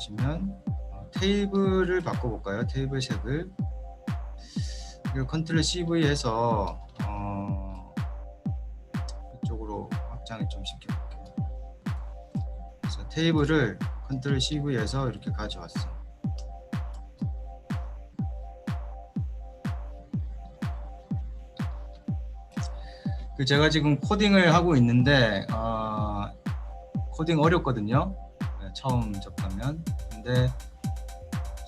보시면 어, 테이블을 바꿔볼까요? 테이블 색을 이거 컨트롤 CV에서 어, 이쪽으로 확장을 좀 시켜볼게요. 그래서 테이블을 컨트롤 CV에서 이렇게 가져왔어. 그 제가 지금 코딩을 하고 있는데 어, 코딩 어렵거든요. 네, 처음 접하면. 근데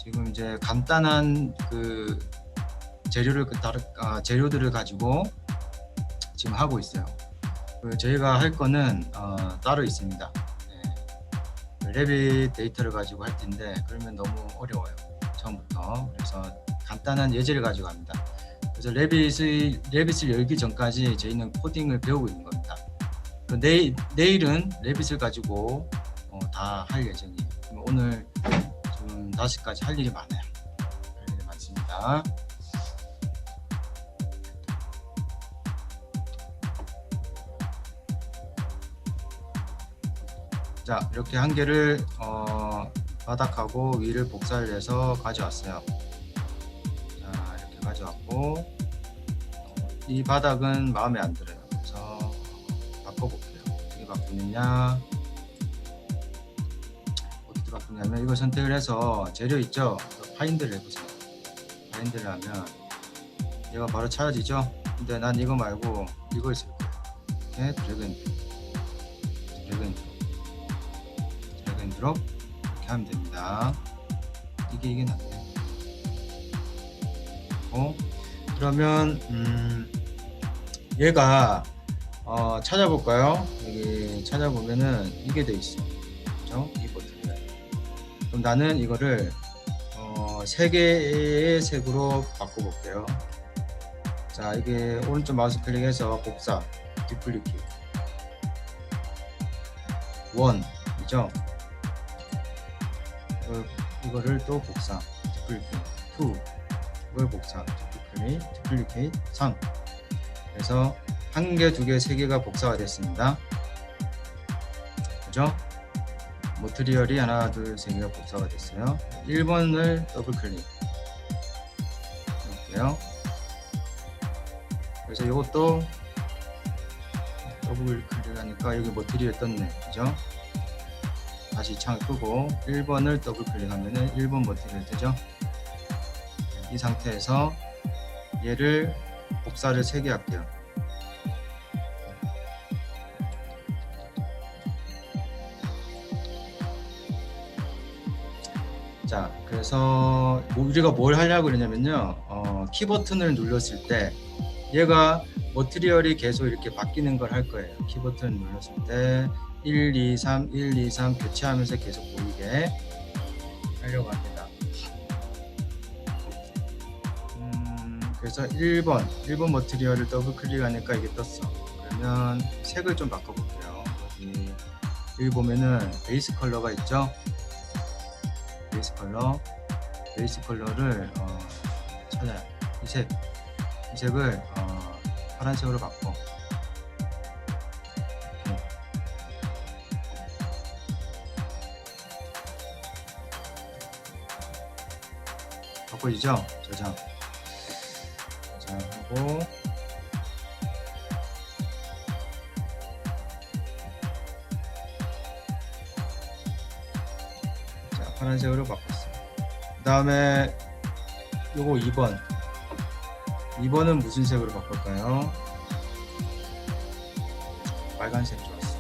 지금 이제 간단한 그 재료를 그 다르, 아, 재료들을 가지고 지금 하고 있어요. 그 저희가 할 거는 어, 따로 있습니다. 네. 레빗 데이터를 가지고 할 텐데 그러면 너무 어려워요. 처음부터. 그래서 간단한 예제를 가지고 합니다. 그래서 레빗의 레빗을 열기 전까지 저희는 코딩을 배우고 있는 겁니다. 그 내일 내일은 레빗을 가지고 어, 다 할 예정이에요. 오늘 좀 5시까지 할 일이 많아요. 할 일이 많습니다. 자 이렇게 한 개를 어, 바닥하고 위를 복사를 해서 가져왔어요. 자 이렇게 가져왔고 어, 이 바닥은 마음에 안 들어요. 그래서 바꿔볼게요. 어떻게 바꾸느냐? 어떻게 바꾸냐면 이거 선택을 해서 재료 있죠? 파인드를 해보세요. 파인드를 하면 얘가 바로 찾아지죠? 근데 난 이거 말고 이걸 쓸 거예요. 이렇게 드래그 앤 드래그 앤 드롭 드래그 앤 드롭 이렇게 하면 됩니다. 이게 이게 낫네. 어? 그러면 음, 얘가 어, 찾아볼까요? 여기 찾아보면은 이게 돼 있어. 그죠? 나는 이거를 어, 세 개의 색으로 바꿔볼게요. 자, 이게 오른쪽 마우스 클릭해서 복사, 디플리킷. 원, 이죠? 이거, 이거를 또 복사, 디플리킷. 투, 이걸 복사, 디플리킷, 디플리킷. 3. 그래서 한 개, 두 개, 세 개가 복사가 됐습니다. 그죠? 모트리얼이 하나, 둘, 세 개가 복사가 됐어요. 1번을 더블 클릭. 해볼게요. 그래서 이것도 더블 클릭하니까 여기 모트리얼 떴네. 그죠? 다시 창을 끄고 1번을 더블 클릭하면 은 1번 모트리얼 뜨죠? 이 상태에서 얘를 복사를 3개 할게요. 자, 그래서 뭐 우리가 뭘 하려고 그러냐면요. 어, 키 버튼을 눌렀을 때 얘가 머티리얼이 계속 이렇게 바뀌는 걸 할 거예요. 키 버튼을 눌렀을 때 1, 2, 3, 1, 2, 3 교체하면서 계속 보이게 하려고 합니다. 음, 그래서 1번, 1번 머티리얼을 더블 클릭하니까 이게 떴어. 그러면 색을 좀 바꿔볼게요. 여기 보면은 베이스 컬러가 있죠? 베이스 컬러 베이스 컬러를 어, 찾아요 이 색, 이 색을 어, 파란색으로 바꿔. 바꿔지죠? 저장 저장하고 파란색으로 바꿨어요. 그 다음에 요거 2번. 2번은 무슨 색으로 바꿀까요? 빨간색 좋았어.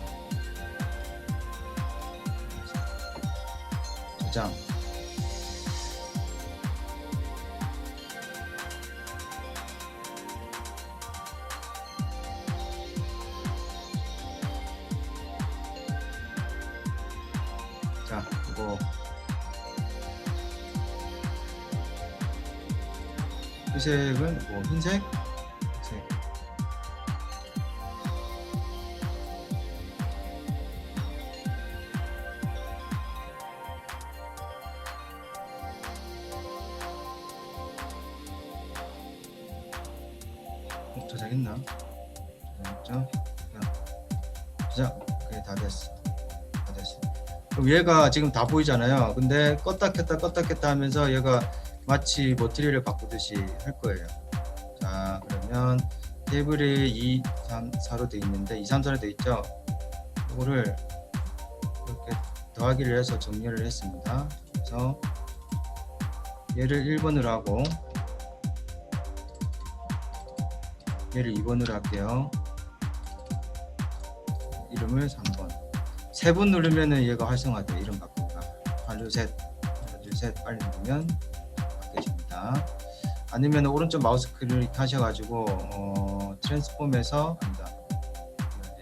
저장. 자, 이거 이 색은 뭐 흰색? 색. 어, 저장했나? 저장했죠? 자. 그게 다 됐어. 다 됐어. 그럼 얘가 지금 다 보이잖아요. 근데 껐다 켰다 껐다 켰다 하면서 얘가 마치 머티리얼을 바꾸듯이 할 거예요. 자, 그러면 테이블이 2, 3, 4로 돼 있는데 2, 3, 4로 돼 있죠. 이거를 이렇게 더하기를 해서 정리를 했습니다. 그래서 얘를 1번으로 하고 얘를 2번으로 할게요. 이름을 3번. 세 번 누르면은 얘가 활성화돼 이름 바꾸가. 하나 둘 셋 하나 둘 셋 빨리 누르면. 아니면 오른쪽 마우스 클릭 하셔가지고 어, 트랜스폼에서 아니다.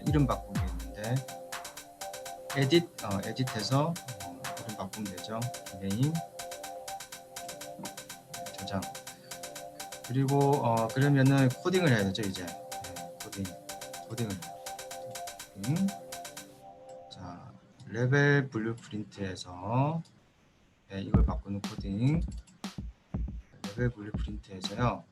이름 바꾸기 있는데 에딧 어, 에딧해서 어, 이름 바꾸면 되죠. 네임 저장 그리고 어, 그러면은 코딩을 해야 되죠 이제 네, 코딩 코딩을 코딩. 자 레벨 블루프린트에서 네, 이걸 바꾸는 코딩 레벨 블루프린트에서요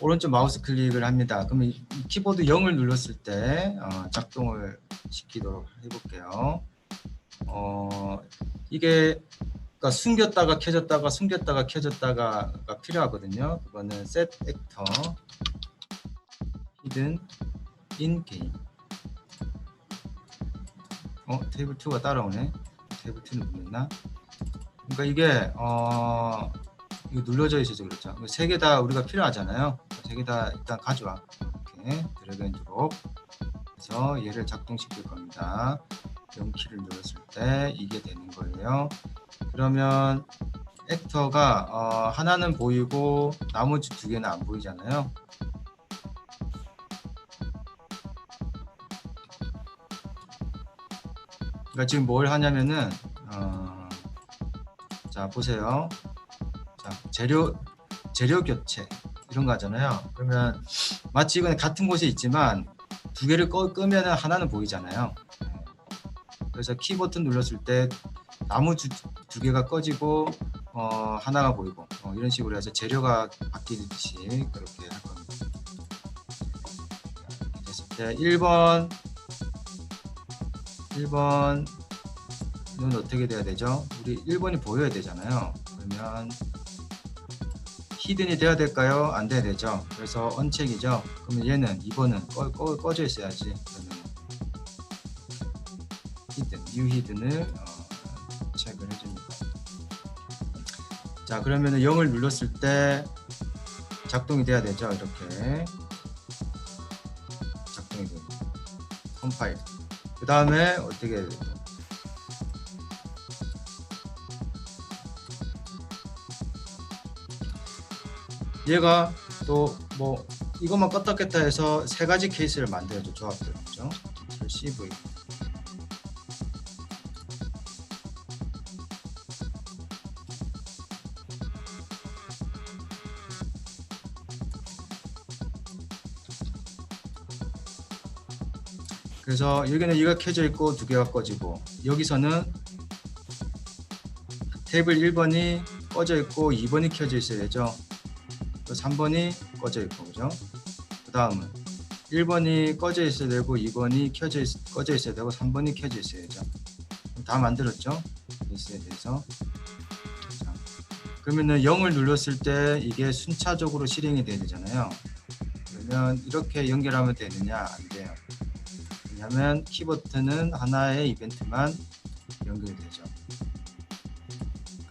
오른쪽 마우스 클릭을 합니다. 그러면 이, 이 키보드 0을 눌렀을 때 어, 작동을 시키도록 해볼게요. 어, 이게 그러니까 숨겼다가 켜졌다가 숨겼다가 켜졌다가가 필요하거든요. 그거는 set actor hidden in game. 어 테이블 2가 따라오네. 테이블 2는 눌렀나? 그러니까 이게 어 이거 눌러져 있어서 그렇죠. 세 개 다 우리가 필요하잖아요. 세 개 다 일단 가져와. 이렇게 드래그 앤 드롭. 그래서 얘를 작동시킬 겁니다. 0키를 눌렀을 때 이게 되는 거예요. 그러면 액터가 어, 하나는 보이고 나머지 두 개는 안 보이잖아요. 그러니까 지금 뭘 하냐면은 어, 자 보세요. 자 재료 재료 교체 이런 거 하잖아요. 그러면 마치 이건 같은 곳에 있지만 두 개를 꺼, 끄면은 하나는 보이잖아요. 그래서 키 버튼 눌렀을 때 나무 두, 두 개가 꺼지고 어, 하나가 보이고 어, 이런 식으로 해서 재료가 바뀌듯이 그렇게 할 겁니다. 이렇게 됐을 때 1번 1번 은 어떻게 돼야 되죠? 우리 1번이 보여야 되잖아요. 그러면 히든이 돼야 될까요? 안 돼야 되죠. 그래서 언책이죠. 그러면 얘는 2번은 꺼, 꺼, 꺼져 있어야지. 그러면 히든, 뉴 히든을 어, 체크를 해줍니다. 자 그러면은 0을 눌렀을 때 작동이 돼야 되죠. 이렇게 작동이 됩니다. 컴파일. 그 다음에 어떻게 얘가 또 뭐 이것만 껐다 켰다 해서 세 가지 케이스를 만들어줘 조합들 그죠? CV 그래서 여기는 이가 켜져 있고 두 개가 꺼지고 여기서는 테이블 1번이 꺼져 있고 2번이 켜져 있어야 되죠. 또 3번이 꺼져 있고 그죠? 그 다음은 1번이 꺼져 있어야 되고 2번이 켜져 있, 꺼져 있어야 되고 3번이 켜져 있어야죠. 다 만들었죠? 있어야 돼서 자, 그러면은 0을 눌렀을 때 이게 순차적으로 실행이 돼야 되잖아요. 그러면 이렇게 연결하면 되느냐? 안 돼요. 왜냐하면 키 버튼은 하나의 이벤트만 연결되죠.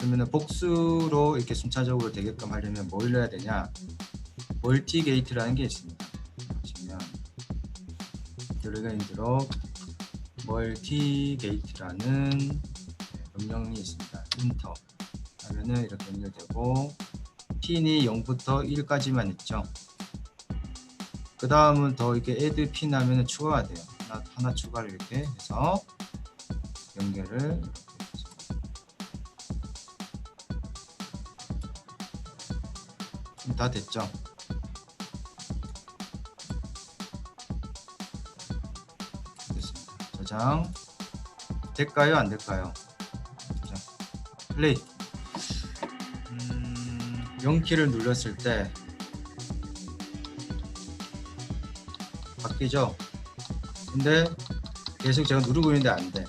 그러면 복수로 이렇게 순차적으로 되게끔 하려면 뭘 넣어야 되냐? 멀티 게이트라는 게 있습니다. 보시면 드래그앤드롭 멀티 게이트라는 명령이 있습니다. 인터 하면은 이렇게 연결되고 핀이 0부터 1까지만 있죠. 그 다음은 더 이렇게 add 핀 하면은 추가가 돼요. 하나, 하나 추가를 이렇게 해서 연결을 다 됐죠? 됐습니다. 저장 될까요? 안 될까요? 저장 플레이 음, 0키를 눌렀을 때 바뀌죠? 근데 계속 제가 누르고 있는데 안 돼.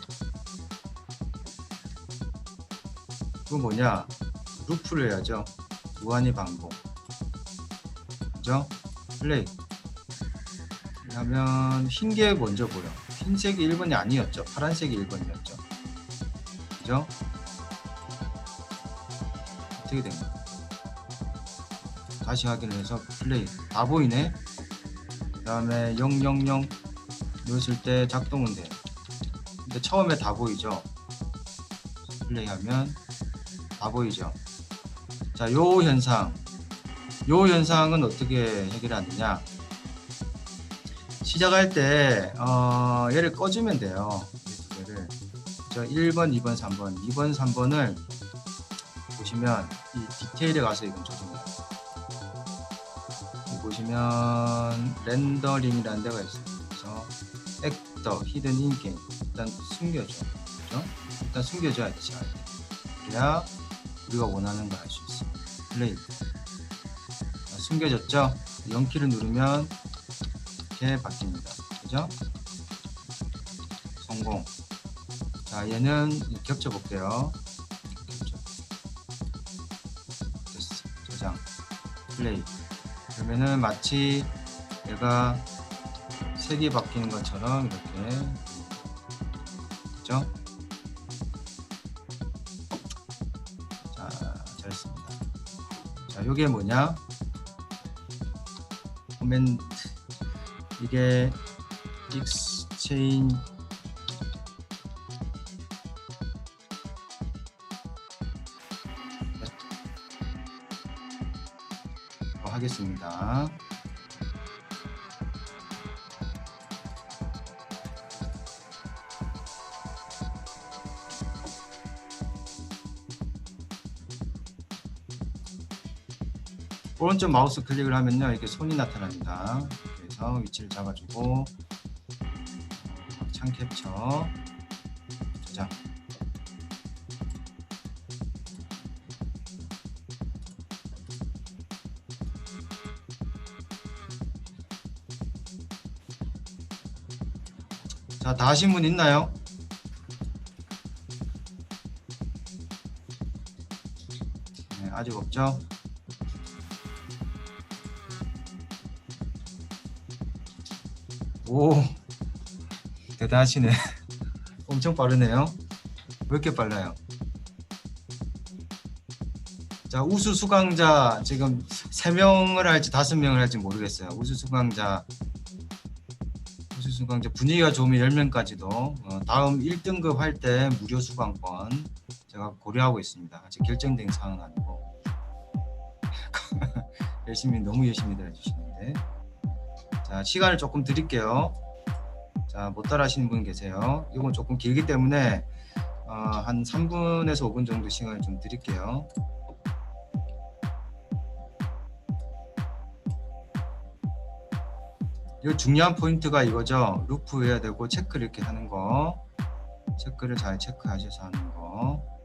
그건 뭐냐? 루프를 해야죠. 무한히 반복. 그죠? 플레이. 하면 흰 게 먼저 보여. 흰색이 1번이 아니었죠. 파란색이 1번이었죠. 그죠? 어떻게 된 거야? 다시 확인을 해서 플레이. 다 보이네. 그 다음에 000 넣으실 때 작동은 돼요. 근데 처음에 다 보이죠? 플레이하면 다 보이죠? 자, 요 현상. 요 현상은 어떻게 해결하느냐? 시작할 때 어, 얘를 꺼주면 돼요. 이두 개를. 저 1번, 2번, 3번, 2번, 3번을 보시면 이 디테일에 가서 이건 조정해요. 보시면 렌더링이라는 데가 있어요. 그래서 액터, 히든 인게임 일단 숨겨줘. 그죠? 일단 숨겨줘야 때. 그래야 우리가 원하는 걸 알 수 있어. 플레이. 자, 숨겨졌죠? 0키를 누르면 이렇게 바뀝니다. 그죠? 성공. 자, 얘는 겹쳐 볼게요. 겹쳐. 됐어. 저장. 플레이. 그러면은 마치 얘가 색이 바뀌는 것처럼 이렇게 그죠? 자, 잘했습니다. 자, 요게 뭐냐? 코멘트 이게 익스체인 어, 하겠습니다. 오른쪽 마우스 클릭을 하면요 이렇게 손이 나타납니다. 그래서 위치를 잡아주고 창 캡처 저장 자, 다 하신 분 있나요? 네, 아직 없죠? 오, 대단하시네. 엄청 빠르네요. 왜 이렇게 빨라요? 자, 우수 수강자 지금 세 명을 할지 다섯 명을 할지 모르겠어요. 우수 수강자 우수 수강자 분위기가 좋으면 10명까지도 어, 다음 1등급 할 때 무료 수강권 제가 고려하고 있습니다. 아직 결정된 사항은 아니고 열심히 너무 열심히 해주시는데 자 시간을 조금 드릴게요. 자 못 따라 하시는 분 계세요. 이건 조금 길기 때문에 어, 한 3분에서 5분 정도 시간을 좀 드릴게요. 이 중요한 포인트가 이거죠. 루프 해야 되고 체크를 이렇게 하는 거. 체크를 잘 체크하셔서 하는 거.